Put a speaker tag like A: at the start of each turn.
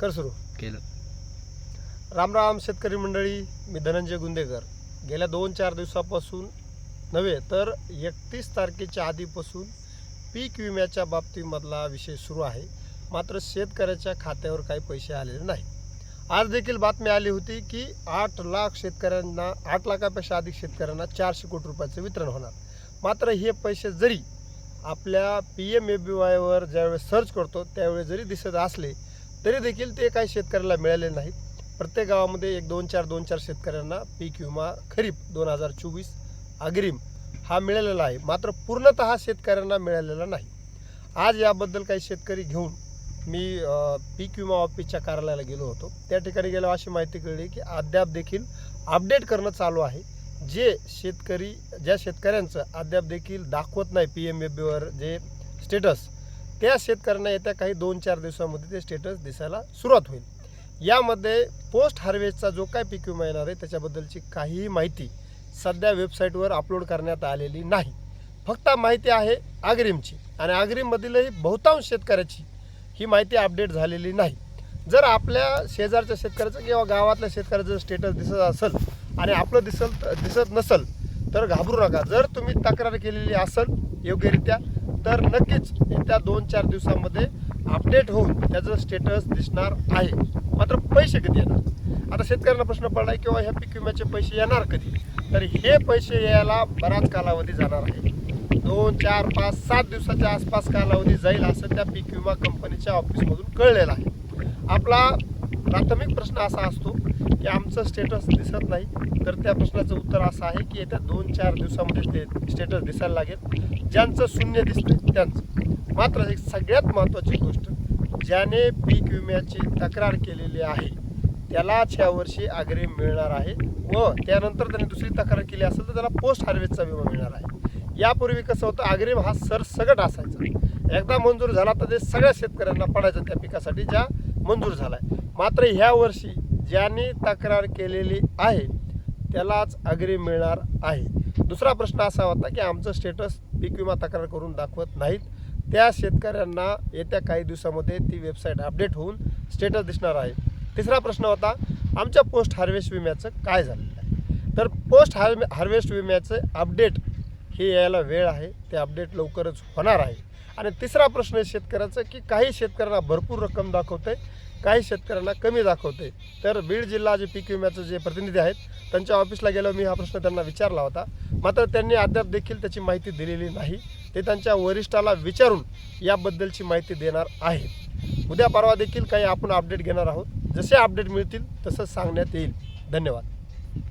A: कर सुरू.
B: केलं.
A: रामराम शेतकरी मंडळी मी धनंजय गुंदेकर. गेल्या दोन चार दिवसापासून नव्हे तर एकतीस तारखेच्या आधीपासून पीक विम्याच्या बाबतीमधला विषय सुरू आहे. मात्र शेतकऱ्याच्या खात्यावर काही पैसे आलेले नाही आज देखील बातमी आली होती की आठ लाख शेतकऱ्यांना आठ लाखापेक्षा अधिक शेतकऱ्यांना चारशे कोटी रुपयाचं वितरण होणार. मात्र हे पैसे जरी आपल्या पी एम ए बी वायवर ज्यावेळेस सर्च करतो त्यावेळेस जरी दिसत असले तरी देखील ते काही शेतकऱ्याला मिळाले नाहीत प्रत्येक गावामध्ये एक दोन चार दोन चार शेतकऱ्यांना पीक विमा खरीप दोन हजार चोवीस अग्रिम हा मिळालेला आहे. मात्र पूर्णतः शेतकऱ्यांना मिळालेला नाही. आज याबद्दल काही शेतकरी घेऊन मी पीक विमा ऑफिसच्या कार्यालयाला गेलो होतो. त्या ठिकाणी गेल्यावर अशी माहिती कळली की अद्याप देखील अपडेट करणं चालू आहे. जे शेतकरी ज्या शेतकऱ्यांचं अद्याप देखील दाखवत नाही पी एम ए बीवर जे स्टेटस त्या शेतकऱ्यांना येत्या काही दोन चार दिवसामध्ये ते स्टेटस दिसायला सुरुवात होईल. यामध्ये पोस्ट हार्वेस्टचा जो काय पीक विमा येणार आहे त्याच्याबद्दलची काहीही माहिती सध्या वेबसाईटवर अपलोड करण्यात आलेली नाही. फक्त माहिती आहे आग्रीमची आणि आग्रीममधीलही बहुतांश शेतकऱ्याची ही माहिती अपडेट झालेली नाही. जर आपल्या शेजारच्या शेतकऱ्याचं किंवा गावातल्या शेतकऱ्याचं स्टेटस दिसत असेल आणि आपलं दिसल दिसत नसेल तर घाबरू नका. जर तुम्ही तक्रार केलेली असेल योग्यरित्या तर नक्कीच येत्या दोन चार दिवसामध्ये अपडेट होऊन त्याचं स्टेटस दिसणार आहे. मात्र पैसे कधी येणार? आता शेतकऱ्यांना प्रश्न पडला आहे किंवा ह्या पीक विम्याचे पैसे येणार कधी? तर हे पैसे यायला बराच कालावधी जाणार आहे. दोन चार पाच सात दिवसाच्या आसपास कालावधी जाईल असं त्या पीक विमा कंपनीच्या ऑफिसमधून कळलेलं आहे. आपला प्राथमिक प्रश्न असा असतो की आमचं स्टेटस दिसत नाही. तर त्या प्रश्नाचं उत्तर असं आहे की येत्या दोन चार दिवसामध्ये स्टेटस दिसायला लागेल. ज्यांचं शून्य दिसतं त्यांचं. मात्र एक सगळ्यात महत्त्वाची गोष्ट ज्याने पीक विम्याची तक्रार केलेली आहे त्यालाच यावर्षी अग्रिम मिळणार आहे व त्यानंतर त्यांनी दुसरी तक्रार केली असेल तर त्याला पोस्ट हार्वेस्टचा विमा मिळणार आहे. यापूर्वी कसं होतं अग्रिम हा सरसगट असायचा. एकदा मंजूर झाला तर ते सगळ्या शेतकऱ्यांना पडायचं त्या पिकासाठी ज्या मंजूर झाला आहे मात्र ह्या वर्षी ज्यांनी तक्रार केलेली आहे त्यालाच अग्री मिळणार आहे. दुसरा प्रश्न असा होता की आमचं स्टेटस पीक विमा तक्रार करून दाखवत नाहीत. त्या शेतकऱ्यांना येत्या काही दिवसामध्ये ती वेबसाईट अपडेट होऊन स्टेटस दिसणार आहे. तिसरा प्रश्न होता आमच्या पोस्ट हार्वेस्ट विम्याचं काय झालेलं आहे? तर पोस्ट हार्वे हार्वेस्ट विम्याचं अपडेट हे यायला वेळ आहे. ते अपडेट लवकरच होणार आहे. आणि तिसरा प्रश्न आहे शेतकऱ्याचा की काही शेतकऱ्यांना भरपूर रक्कम दाखवते काही शेतकऱ्यांना कमी दाखवते. तर बीड जिल्हा जे पीक विम्याचे जे प्रतिनिधी आहेत त्यांच्या ऑफिसला गेलो मी हा प्रश्न त्यांना विचारला होता. मात्र त्यांनी अद्याप देखील त्याची माहिती दिलेली नाही. ते त्यांच्या वरिष्ठाला विचारून याबद्दलची माहिती देणार आहेत. उद्या परवा देखील काही आपण अपडेट घेणार आहोत. जसे अपडेट मिळतील तसं सांगण्यात येईल. धन्यवाद.